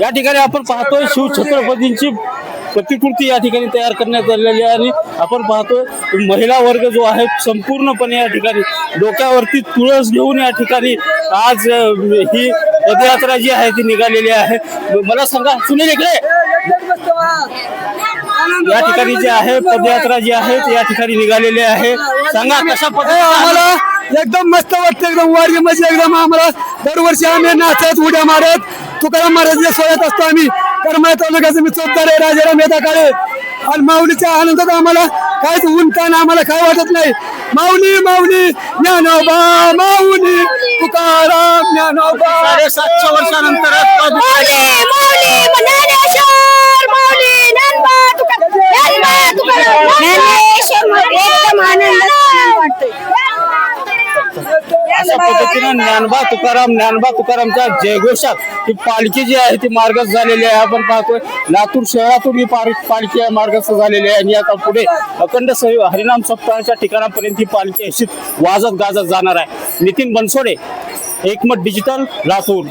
या ठिकाणी आपण पाहतोय शिव छत्रपतींची प्रतिकृती या ठिकाणी तयार करण्यात आलेली आहे आणि आपण पाहतोय महिला वर्ग जो आहे संपूर्णपणे या ठिकाणी डोक्यावरती तुळस घेऊन या ठिकाणी आज ही पदयात्रा जी आहे ती निघालेली आहे. मला सांगा सुनील इकडे. या ठिकाणी जे आहे पदयात्रा जी आहे ती या ठिकाणी निघालेली आहे. सांगा कशा पद्धतीने आम्हाला एकदम मस्त वाटतं एकदम वारी म्हणजे एकदम आम्हाला दरवर्षी आम्ही नाचत उड्या मारत तुकाराम महाराज सोडत असतो आम्ही करमाळ तालुक्याचे मी चोपदार आहे राजाराम येता काळे. आणि माऊलीच्या आनंदात आम्हाला काहीच ऊन ताण आम्हाला काय वाटत नाही. माऊली माऊली ज्ञानोबा माऊली तुकाराम ज्ञानोबा. साडेसातशे वर्षानंतर माऊली ज्ञानेश्वर माऊली ज्ञानबा तुका- ज्ञानबा तुकाराम ज्ञानेश्वर माऊली. एकदम आनंद वाटतोय अशा पद्धतीनं ज्ञानबा तुकाराम ज्ञानबा तुकारामच्या जयघोषात ही पालखी जी आहे ती मार्गस्थ झालेली आहे. आपण पाहतोय लातूर शहरातून ही पालखी आहे मार्गस्थ झालेली आहे. आणि आता पुढे अखंड हरिनाम सप्ताहाच्या ठिकाणापर्यंत ही पालखी अशीच वाजत गाजत जाणार आहे. नितीन बनसोडे एकमत डिजिटल लातूर.